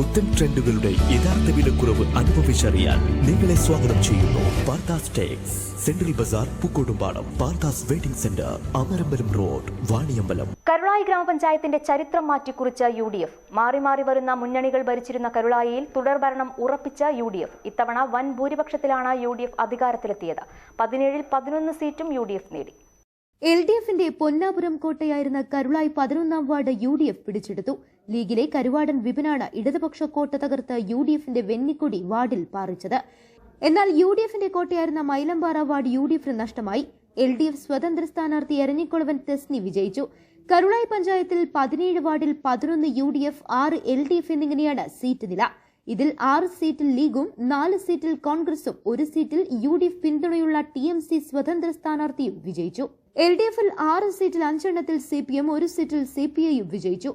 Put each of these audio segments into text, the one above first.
പുത്തൻ ട്രെൻഡുകളുടെ യഥാർത്ഥ വിലക്കുറവ് അനുഭവിച്ചറിയാൻ നിങ്ങളെ സ്വാഗതം ചെയ്യുന്നു Parthas tex central bazaar Pookkottumpadam Parthas waiting centre Amarambalam road Vaniyambalam. Karulai ഗ്രാമപഞ്ചായത്തിന്റെ ചരിത്രം മാറ്റിക്കുറിച്ച യു ഡി എഫ് മാറി മാറി വരുന്ന മുന്നണികൾ ഭരിച്ചിരുന്ന കരുളായിയിൽ തുടർഭരണം ഉറപ്പിച്ച യു ഡി എഫ് ഇത്തവണ വൻ ഭൂരിപക്ഷത്തിലാണ് യു ഡി എഫ് അധികാരത്തിലെത്തിയത്. പതിനേഴിൽ പതിനൊന്ന് സീറ്റും യു ഡി എഫ് നേടി. എൽ ഡി എഫിന്റെ പൊന്നാപുരം കോട്ടയായിരുന്ന കരുളായി പതിനൊന്നാം വാർഡ് യു ഡി എഫ് പിടിച്ചെടുത്തു. ലീഗിലെ കരുവാടൻ വിപിനാണ് ഇടതുപക്ഷ കോട്ട തകർത്ത് യു ഡി എഫിന്റെ വെന്നിക്കൊടി വാർഡിൽ പാറിച്ചത്. എന്നാൽ യു ഡി എഫിന്റെ കോട്ടയായിരുന്ന മൈലമ്പാറ വാർഡ് യു ഡി എഫിന് നഷ്ടമായി. എൽ ഡി എഫ് സ്വതന്ത്ര സ്ഥാനാർത്ഥി എരഞ്ഞിക്കുളവൻ തെസ്നി വിജയിച്ചു. കരുളായി പഞ്ചായത്തിൽ പതിനേഴ് വാർഡിൽ പതിനൊന്ന് യു ഡി എഫ് ആറ് എൽ ഡി എഫ് എന്നിങ്ങനെയാണ് സീറ്റ് നില. ഇതിൽ ആറ് സീറ്റിൽ ലീഗും നാല് സീറ്റിൽ കോൺഗ്രസും ഒരു സീറ്റിൽ യു ഡി എഫ് പിന്തുണയുള്ള ടി എം സി സ്വതന്ത്ര സ്ഥാനാർത്ഥിയും വിജയിച്ചു. എൽ ഡി എഫിൽ ആറ് സീറ്റിൽ അഞ്ചെണ്ണത്തിൽ സി പി എം ഒരു സീറ്റിൽ സി പി ഐയും വിജയിച്ചു.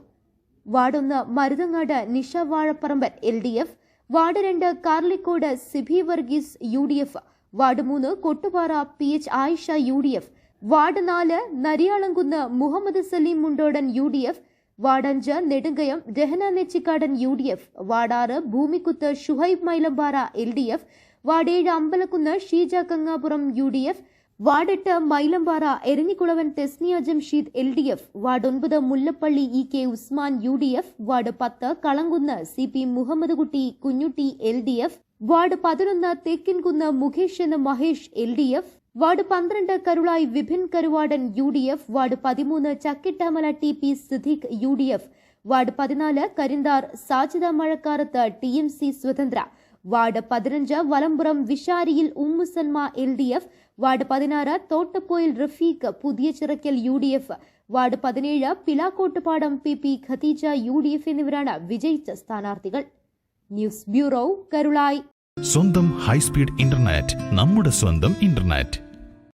വാർഡ് ഒന്ന് Maruthangad Nisha Vazhaparamban L D F ward രണ്ട് Karlikode Siby Varghese U D F ward മൂന്ന് Kottupara P H Ayisha U D F ward നാല് Nariyalamkunnu Muhammad Saleem Mundodan U D F ward അഞ്ച് Nedungayam Rahana Nechikkadan U D F ward ആറ് Bhoomikkuthu Shuhaib Mylampara L D F ward ഏഴ് Ambalakkunnu Sheeja Kangapuram U D F ward Mylampara Eranjikkulavan Thesniya Jamsheed L D F ward ഒൻപത് Mullappally E K Usman U D F ward പത്ത് Kalankunnu C P Muhammad Kutty Kunhutty L D F ward പതിനൊന്ന് തേക്കിൻകുന്ന് മുഖേഷ് എന്ന Mahesh L D F ward പന്ത്രണ്ട് Karulai Vipin Karuvadan U D F ward പതിമൂന്ന് Chakkittamala T P Siddique U D F ward പതിനാല് Karinthar Sajida Mazhakkarathu T M C സ്വതന്ത്ര ward പതിനഞ്ച് Valampuram വിഷാരിയിൽ Ummusanma L D F ward പതിനാറ് Thottappoyil Rafeeq Puthiya Chirakkal U D F ward പതിനേഴ് Pilakkottupadam P P Khadeeja U D F എന്നിവരാണ് വിജയിച്ച സ്ഥാനാർത്ഥികൾ. News bureau Karulai. സ്വന്തം high speed internet നമ്മുടെ സ്വന്തം ഇന്റർനെറ്റ്.